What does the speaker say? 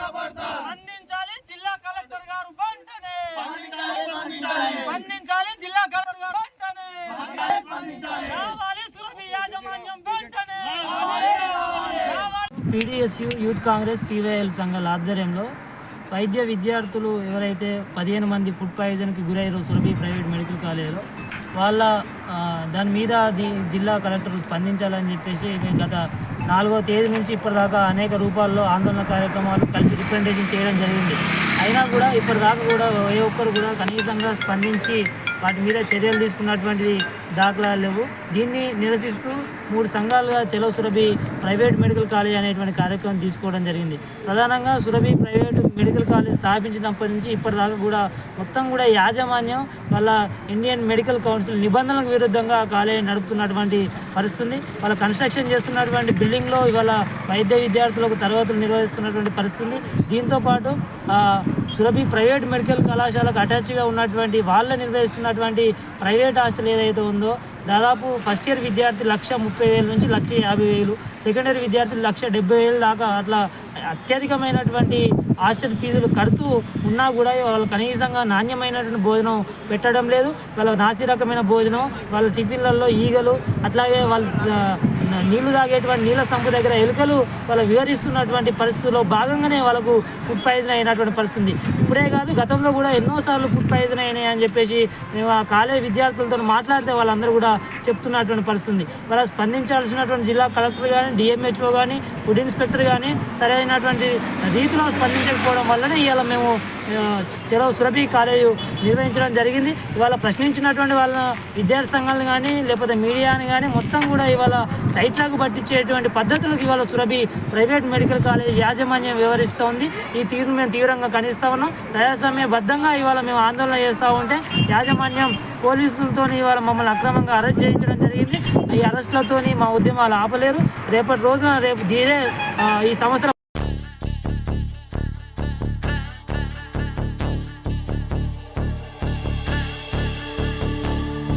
స్పందించాలి జిల్లా కలెక్టర్ గారు వెంటనే. స్పందించాలి స్పందించాలి స్పందించాలి జిల్లా కలెక్టర్ గారు వెంటనే. స్పందించాలి రావాలి సురభి యాజమాన్యం వెంటనే. రావాలి పీడిఎస్యు యూత్ కాంగ్రెస్ పీవైఎల్ సంఘాల ఆధ్వర్యంలో వైద్య విద్యార్థులు ఎవరైతే పదిహేను మంది ఫుడ్ పాయిజన్కి గురయ్యారో సురభి ప్రైవేట్ మెడికల్ కాలేజీలో వాళ్ళ దాని మీద ది- జిల్లా కలెక్టర్ స్పందించాలని చెప్పేసి మేము గత నాలుగో తేదీ నుంచి ఇప్పటిదాకా అనేక రూపాల్లో ఆందోళన కార్యక్రమాలు కలిసి రిప్రజెంటేషన్ చేయడం జరిగింది. అయినా కూడా ఇప్పటిదాకా కూడా ఏ ఒక్కరు కూడా కనీసంగా స్పందించి వాటి మీద చర్యలు తీసుకున్నటువంటి దాఖలాలు లేవు. దీన్ని నిరసిస్తూ మూడు సంఘాలుగా చెలో సురభి ప్రైవేట్ మెడికల్ కాలేజ్ అనేటువంటి కార్యక్రమం తీసుకోవడం జరిగింది. ప్రధానంగా సురభి ప్రైవేట్ మెడికల్ కాలేజ్ స్థాపించినప్పటి నుంచి ఇప్పటిదాకా కూడా మొత్తం కూడా యాజమాన్యం వాళ్ళ ఇండియన్ మెడికల్ కౌన్సిల్ నిబంధనలకు విరుద్ధంగా కాలేజీ నడుపుతున్నటువంటి పరిస్థితి వాళ్ళ కన్స్ట్రక్షన్ చేస్తున్నటువంటి బిల్డింగ్లో ఇవాళ వైద్య విద్యార్థులకు తరగతులు నిర్వహిస్తున్నటువంటి పరిస్థితి దీంతోపాటు దీంతో పాటు సురభి ప్రైవేట్ మెడికల్ కళాశాలకు అటాచ్గా ఉన్నటువంటి వాళ్ళ ఉన్నటువంటి ప్రైవేట్ హాస్టల్ ఏదైతే ఉందో దాదాపు ఫస్ట్ ఇయర్ విద్యార్థి లక్ష ముప్పై వేల నుంచి లక్ష యాభై వేలు సెకండ్ ఇయర్ విద్యార్థులు లక్ష డెబ్బై వేలు దాకా అట్లా అత్యధికమైనటువంటి హాస్టల్ ఫీజులు కడుతూ ఉన్నా కూడా వాళ్ళు కనీసంగా నాణ్యమైనటువంటి భోజనం పెట్టడం లేదు. వాళ్ళ నాసి రకమైన భోజనం వాళ్ళ టిఫిన్లలో ఈగలు అట్లాగే వాళ్ళ నీళ్ళు తాగేటువంటి నీళ్ళ సంపు దగ్గర ఎలుకలు వాళ్ళ వివరిస్తున్నటువంటి పరిస్థితుల్లో భాగంగానే వాళ్ళకు ఫుడ్ పాయిజన్ అయినటువంటి పరిస్థితి ఇప్పుడే కాదు గతంలో కూడా ఎన్నోసార్లు ఫుడ్ పాయిజన్ అయినాయి అని చెప్పేసి మేము ఆ కాలేజ్ విద్యార్థులతో మాట్లాడితే వాళ్ళందరూ కూడా చెప్తున్నటువంటి పరిస్థితి వాళ్ళ స్పందించాల్సినటువంటి జిల్లా కలెక్టర్ కానీ డిఎంహెచ్ఓ కానీ ఫుడ్ ఇన్స్పెక్టర్ కానీ సరైనటువంటి రీతిలో స్పందించకపోవడం వల్లనే ఇవాళ మేము ఆ, సురభి కాలేజు నిర్వహించడం జరిగింది. ఇవాళ ప్రశ్నించినటువంటి వాళ్ళ విద్యార్థి సంఘాలను కానీ లేకపోతే మీడియాని కానీ మొత్తం కూడా ఇవాళ సైట్లకు పట్టించేటువంటి పద్ధతులకు ఇవాళ సురభి ప్రైవేట్ మెడికల్ కాలేజ్ యాజమాన్యం వ్యవహరిస్తోంది ఈ తీరును మేము తీవ్రంగా ఖండిస్తూ ఉన్నాం. ప్రజాస్వామ్యబద్ధంగా ఇవాళ మేము ఆందోళన చేస్తూ ఉంటే యాజమాన్యం పోలీసులతో ఇవాళ మమ్మల్ని అక్రమంగా అరెస్ట్ చేయించడం జరిగింది. ఈ అరెస్టులతో మా ఉద్యమాలు ఆపలేరు. రేపటి రోజున రేపు ఇదే ఈ సంవత్సరం